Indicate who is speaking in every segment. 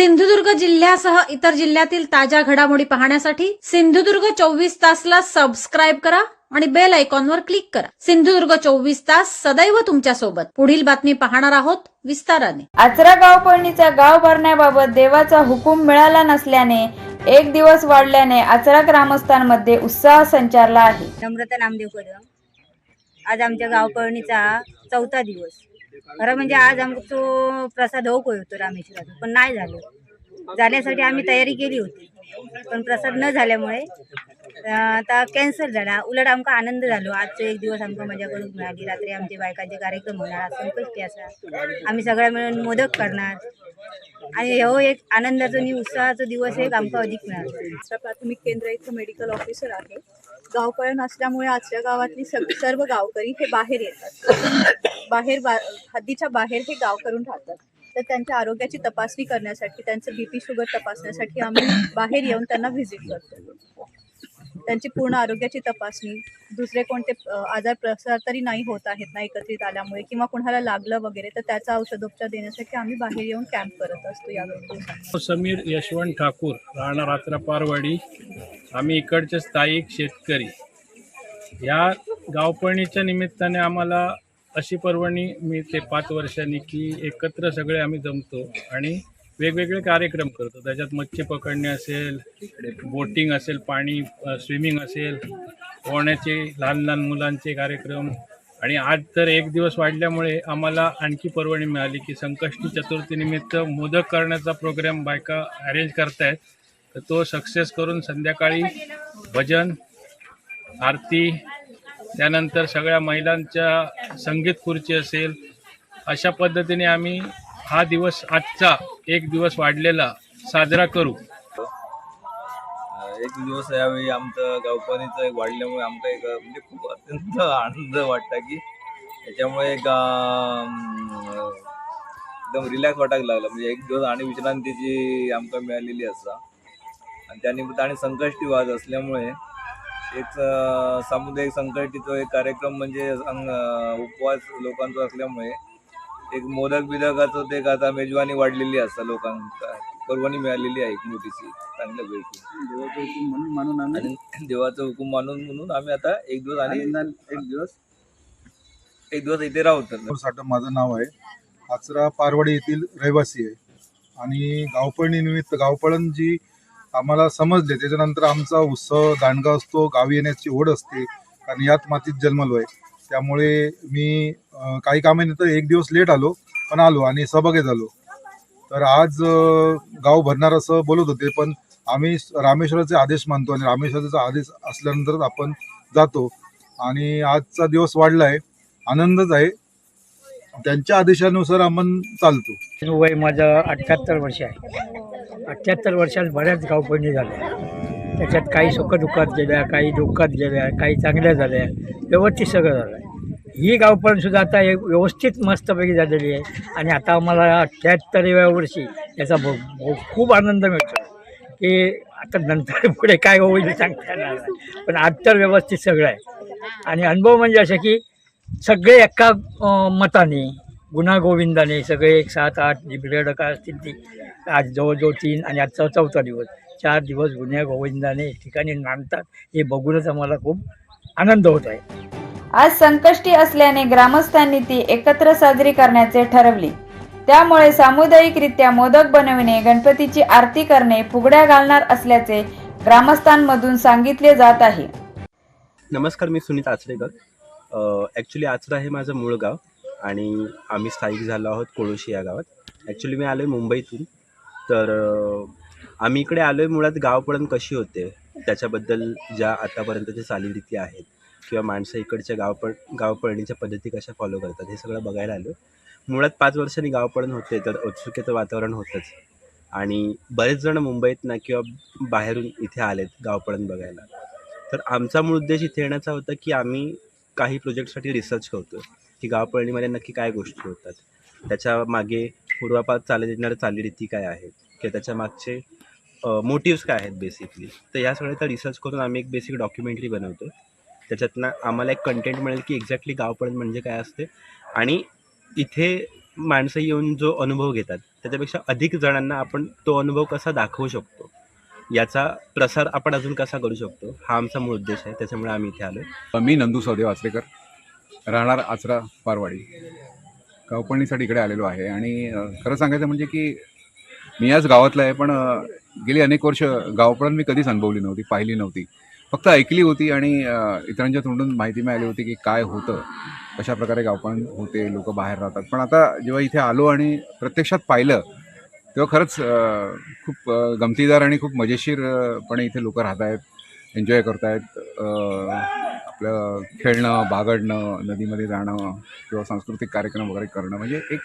Speaker 1: सिंधुदुर्ग जिल्ह्यासह इतर जिल्ह्यातील ताज्या घडामोडी पाहण्यासाठी सिंधुदुर्ग चोवीस तासला सबस्क्राईब करा आणि बेल आयकॉनवर क्लिक करा. सिंधुदुर्ग चोवीस तास सदैव तुमच्यासोबत पुढील बातमी पाहणार आहोत विस्ताराने.
Speaker 2: आचरा गाव पळणीचा गाव भरण्याबाबत देवाचा हुकूम मिळाला नसल्याने एक दिवस वाढल्याने आचरा ग्रामस्थांमध्ये उत्साह संचारला आहे.
Speaker 3: नम्रता नामदेव कदम आज आमच्या गावकळणीचा चौथा दिवस. खरं म्हणजे आज आमचो प्रसाद होक होतो रामेश्वराचा पण नाही झालं. जाण्यासाठी आम्ही तयारी केली होती पण प्रसाद न झाल्यामुळे आता कॅन्सल झाला. उलट आमका आनंद झालो. आजचा एक दिवस आमका मजा मिळाली. रात्री आमचे बायकांचे कार्यक्रम होणार संकष्टी असा. आम्ही सगळ्या मिळून मोदक करणार. आणि हो एक आनंदाचा आणि उत्साहाचा दिवस एक आमका अधिक मिळाला.
Speaker 4: तुम्ही प्राथमिक केंद्र इथं मेडिकल ऑफिसर आहे. गावकळण असल्यामुळे आजच्या गावातली सर्व गावकरी हे बाहेर येतात. बाहेर बा हद्दीच्या बाहेर हे गाव करून राहतात. तर त्यांच्या आरोग्याची तपासणी करण्यासाठी त्यांचं बी पी शुगर तपासण्यासाठी आम्ही बाहेर येऊन त्यांना व्हिजिट करतो. त्यांची पूर्ण आरोग्याची तपासणी दुसरे कोणते आजार प्रसार तरी नाही होत आहेत ना एकत्रित आल्यामुळे किंवा कोणाला लागलं वगैरे तर त्याचा औषधोपचार देण्यासाठी आम्ही बाहेर येऊन कॅम्प करत असतो या दोन
Speaker 5: समीर यशवंत ठाकूर राहणार रात्रपारवाडी आम्ही इकडचे स्थायिक शेतकरी. या गावपळणीच्या निमित्ताने आम्हाला अशी पर्वणी मिळते पाच वर्षांनी की एकत्र सगळे आम्ही जमतो आणि वेगवेगळे कार्यक्रम करतो. त्याच्यात मच्छी पकडणे असेल बोटिंग असेल पाणी स्विमिंग असेल पोहण्याचे लहान लहान मुलांचे कार्यक्रम. आणि आज तर एक दिवस वाढल्यामुळे आम्हाला आणखी परवणी मिळाली की संकष्टी चतुर्थीनिमित्त मोदक करण्याचा प्रोग्राम बायका अरेंज करतायत. तर तो सक्सेस करून संध्याकाळी भजन आरती त्यानंतर सगळ्या महिलांच्या संगीत खुर्ची असेल अशा पद्धतीने आम्ही हा दिवस आजचा एक दिवस वाढलेला साजरा करू.
Speaker 6: एक दिवस यावेळी आमचं गावपणीचं एक वाढल्यामुळे आमचा एक म्हणजे खूप अत्यंत आनंद वाटता की त्याच्यामुळे एक एकदम रिलॅक्स वाटायला लागला. म्हणजे एक दिवस आणि विश्रांतीची आमका मिळालेली असा. आणि त्यानिमित्त आणि संकष्टी वाज असल्यामुळे एक सामुदायिक संकष्टीचा एक कार्यक्रम म्हणजे उपवास लोकांचा असल्यामुळे एक मोदक बिदकाचं ते एक आता मेजवानी वाढलेली असता लोकांका परवानी मिळालेली आहे एक मोठीशी चांगल्यापैकी
Speaker 7: देवाचं हुकूम म्हणून मानून आम्ही
Speaker 6: आणि देवाचं हुकूम मानून म्हणून आम्ही आता एक दिवस आणि
Speaker 7: आनंदाने एक दिवस
Speaker 6: एक दिवस इथे राहतो
Speaker 8: साठम माझं नाव आहे. आचरा पारवाडी येथील रहिवासी आहे. आणि गावपळणी निमित्त गावपळण जी आम्हाला समजले त्याच्यानंतर आमचा उत्सव दांडगा असतो गावी येण्याची ओढ असते. कारण यात मातीत जन्मलो आहे. त्यामुळे मी काही कामानंतर एक दिवस लेट आलो पण आलो आणि सहभागी झालो. तर आज गाव भरणार असं बोलत होते पण आम्ही रामेश्वराचे आदेश मानतो आणि रामेश्वराचा आदेश असल्यानंतरच आपण जातो. आणि आजचा दिवस वाढला आहे आनंदच आहे. त्यांच्या आदेशानुसार आपण चालतो.
Speaker 9: वय माझं अठ्ठ्याहत्तर वर्ष आहे. अठ्ठ्याहत्तर वर्षात बऱ्याच गावपणी झाल्या. त्याच्यात काही सुखदुःखात गेल्या काही दुःखात गेल्या काही चांगल्या झाल्या व्यवस्थित सगळं झालं. ही गावपणसुद्धा आता एक व्यवस्थित मस्तपैकी झालेली आहे. आणि आता आम्हाला अठ्ठ्याहत्तराव्या वर्षी याचा भो भो खूप आनंद मिळतो. की आता नंतर पुढे काय होईल सांगता येणार पण आज तर व्यवस्थित सगळं आहे. आणि अनुभव म्हणजे असं की सगळे एका मताने गुन्हा सगळे एक सात आठ जी ब्रिगेड काय असतील ती आज जवळजवळ तीन आणि आजचा चौथा दिवस. चार दिवस गुन्ह्या गोविंदाने ठिकाणी नांदतात हे बघूनच आम्हाला खूप आनंद होत आहे.
Speaker 2: आज संकष्टी असल्याने ग्रामस्थांनी ती एकत्र साजरी करण्याचे ठरवले. त्यामुळे सामुदायिकरित्या मोदक बनविणे गणपतीची आरती करणे फुगड्या घालणार असल्याचे ग्रामस्थांमधून सांगितले जात आहे.
Speaker 10: नमस्कार मी सुनीत आचरेकर. ॲक्च्युली आचरा हे माझं मूळ गाव आणि आम्ही स्थायिक झालो आहोत कोळोशी या गावात. ॲक्च्युली मी आलो आहे मुंबईतून. तर आम्ही इकडे आलो आहे मुळात गावपळण कशी होते? त्याच्याबद्दल ज्या आतापर्यंतच्या चालीरीती आहेत किंवा माणसं इकडच्या गावपळ गावपळणीच्या पद्धती कशा फॉलो करतात हे सगळं बघायला आलो मुळात पाच वर्षांनी गावपळण होते तर उत्सुकेचं वातावरण होतंच. आणि बरेच जण मुंबईतनं किंवा बाहेरून इथे आलेत गावपळण बघायला. तर आमचा मूळ उद्देश इथे येण्याचा होता की आम्ही काही प्रोजेक्टसाठी रिसर्च करतो की गावपळणीमध्ये नक्की काय गोष्टी होतात? त्याच्यामागे पूर्वापार चालत येणाऱ्या चालीरीती काय आहेत? किंवा त्याच्या मागचे मोटिव्स काय आहेत बेसिकली तर या सगळ्याचा रिसर्च करून आम्ही एक बेसिक डॉक्युमेंटरी बनवतो त्याच्यातनं आम्हाला एक कंटेंट मिळेल की एक्झॅक्टली गावपळण म्हणजे काय असते. आणि इथे माणसं येऊन जो अनुभव घेतात त्याच्यापेक्षा अधिक जणांना आपण तो अनुभव कसा दाखवू शकतो याचा प्रसार आपण अजून कसा करू शकतो हा आमचा मूळ उद्देश आहे. त्याच्यामुळे आम्ही इथे आलो
Speaker 11: मी नंदू सौदेव आचरेकर राहणार आचरा पारवाडी. गावपळणीसाठी इकडे आलेलो आहे. आणि खरं सांगायचं म्हणजे की मी आज गावातला आहे पण गेली अनेक वर्ष गावपळण मी कधीच अनुभवली नव्हती पाहिली नव्हती. फक्त ऐकली होती आणि इतरांच्या तोंडून माहिती मिळाली होती की काय होतं कशा प्रकारे गावपळण होते लोक बाहेर राहतात. पण आता जेव्हा इथे आलो आणि प्रत्यक्षात पाहिलं तेव्हा खरंच खूप गमतीदार आणि खूप मजेशीरपणे इथे लोक राहत आहेत एन्जॉय करतायत. आहेत आपलं खेळणं बागडणं नदीमध्ये जाणं किंवा सांस्कृतिक कार्यक्रम वगैरे करणं म्हणजे एक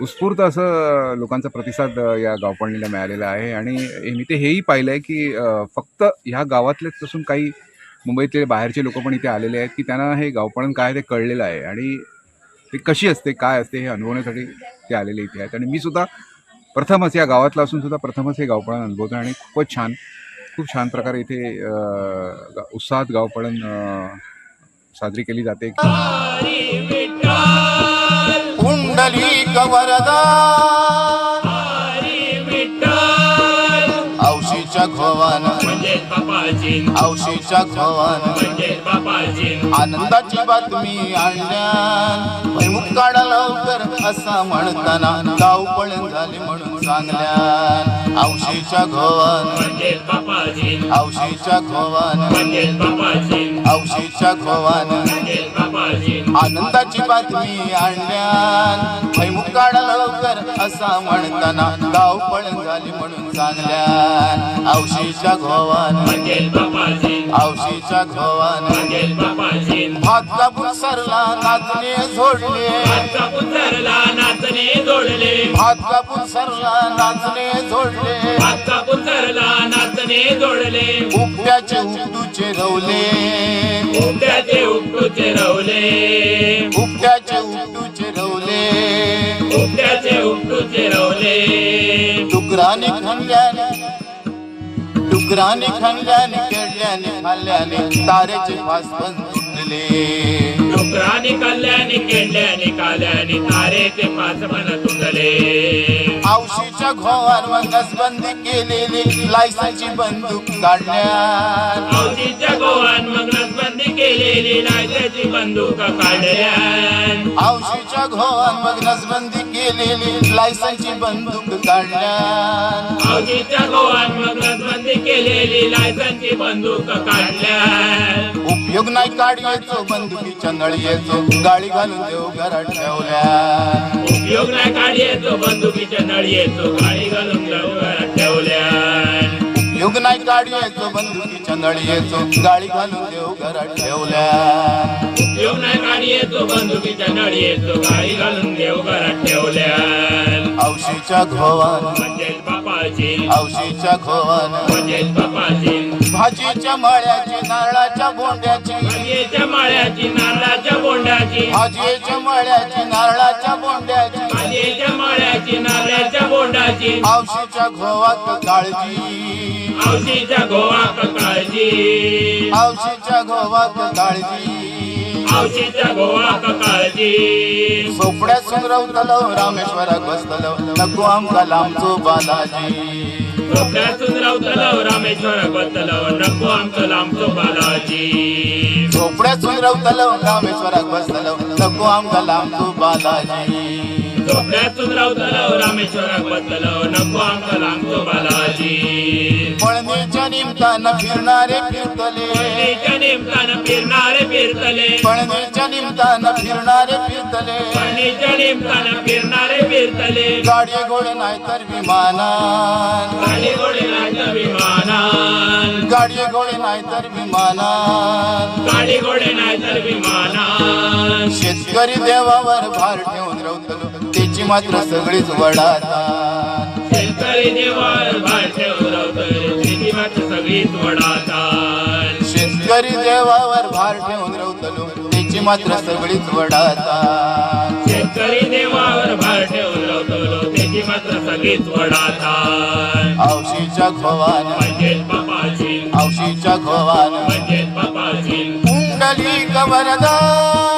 Speaker 11: उत्स्फूर्त असं लोकांचा प्रतिसाद या गावपळणीला मिळालेला आहे. आणि मी ते हेही पाहिलं आहे की फक्त ह्या गावातलेच असून काही मुंबईतले बाहेरचे लोक पण इथे आलेले आहेत की त्यांना हे गावपळण काय ते कळलेलं आहे आणि ते कशी असते काय असते हे अनुभवण्यासाठी ते आलेले इथे आहेत. आणि मी सुद्धा प्रथमच या गावातला असून सुद्धा प्रथमच हे गावपळण अनुभवतो आणि खूपच छान खूप छान प्रकारे इथे गा- उत्साहात गावपळण साजरी केली जाते.
Speaker 12: वरद खोवान. औशीच्या खोवान. आनंदाची बातमी आणल्या भैमुख काढा लवकर असा म्हणताना गाव पळण झाले म्हणून सांगल्या औशीच्या घोवान औशीच्या खोवान. औशीच्या खोवान. आनंदाची बातमी आणल्या भैमुख काढा लवकर असा म्हणताना गाव पळण झाली म्हणून सांगल्यान औशीच्या घोवान. औशीच्या घोवान. भात कापून सरला नाचणे झोडले भात कापून सरला नाचणे झोडले उपट्याचे उपटूचे रवले. उपट्याचे उपटूचे रवले. डुकराने खाल्ल्याने डुकराने खाल्ल्याने केळल्याने खाल्ल्याने तारेचे फास तुटले
Speaker 5: डुकराने कल्याने केंड्याने काल्याने तारेचे पाच मन तुटले
Speaker 12: औशीच्या घोवार मग नसबंदी केलेली लायसनची बंदूक काढल्या
Speaker 5: औशीच्या गोवान केलेली बंदूक काढल्या.
Speaker 12: औशीच्या घोवार मग नसबंदी केलेली लायसनची बंदूक काढल्या.
Speaker 5: औशीच्या गोवान मग नसबंदी केलेली लायसनची बंदूक काढल्या.
Speaker 12: उपयोग नाही काढायचो बंदुकीच्या नळीयेचो गाडी घालून देव घरात ठेवल्या.
Speaker 5: उपयोग नाही काढी येतो बंदुकीच्या नळी येतो गाडी घालून घरात
Speaker 12: उपयोग नाही काढायचो बंदुकीच्या नळीयेचो गाडी घालून देव घरात ठेवल्या.
Speaker 5: उपयोग नाही काढी येतो बंदुकीच्या नळी येतो गाडी घालून देव घरात ठेवल्या.
Speaker 12: औशीच्या घोवान
Speaker 5: म्हणजे बापाची
Speaker 12: औशीच्या घोवान
Speaker 5: म्हणजे बापाची
Speaker 12: भाजीच्या मळ्याची नारळाच्या बोंड्याची.
Speaker 5: भाजीच्या माळ्याची नारळाच्या बोंडाची
Speaker 12: भाजीच्या मळ्याची नारळाच्या बोंड्याची.
Speaker 5: भाजीच्या माळ्याची नारळाच्या बोंडाची
Speaker 12: औशीच्या घोवात काळजी.
Speaker 5: औशीच्या गोवा काळजी.
Speaker 12: औशीच्या घोवात काळजी.
Speaker 5: औशीच्या गोवा काळजी
Speaker 12: सोपड्या सुंदरवतलो रामेश्वराक बसतलो नको आमका लांबचो बालाजी
Speaker 5: झोपड्यातून रावतलो रामेश्वर बदलो नको आमचं लांबचो बालाजी.
Speaker 12: झोपड्या सुंदरवतलो रामेश्वराक बसतलो नको आमका लांबचो बालाजी.
Speaker 5: झोपड्यातून रावतलो रामेश्वर बदलो नको आमचं लांबचो बालाजी.
Speaker 12: पळणीच्या निमतानं फिरणारे फिरतले.
Speaker 5: पळणीच्या निमतानं फिरणारे फिरतले.
Speaker 12: पळणीच्या निमतानं फिरणारे फिरतले.
Speaker 5: पळणीच्या निमतानं फिरणारे फिरतले.
Speaker 12: गाडी घोडे नाही तर विमानान.
Speaker 5: गाडी घोडे नाहीत विमानान.
Speaker 12: गाडी घोडे नाही तर विमानान.
Speaker 5: गाडी घोडे विमानान.
Speaker 12: शेतकरी देवावर भार ठेवून रवतलो त्याची मात्र सगळीच वडाता
Speaker 5: शेतकरी देवावर भार ठेवून रावतले त्याची मात्र सगळीच वडातात
Speaker 12: शेतकरी देवावर भार ठेवून रवतलो त्याची मात्र सगळीच वडाता
Speaker 5: शेतकरी देवावर भार ठेवून रावतलो त्याची मात्र सगळीच वडातात
Speaker 12: औशीच्या खोवान
Speaker 5: म्हणजे
Speaker 12: औशीच्या खोवान
Speaker 5: म्हणजे
Speaker 12: कुंडली कवरदान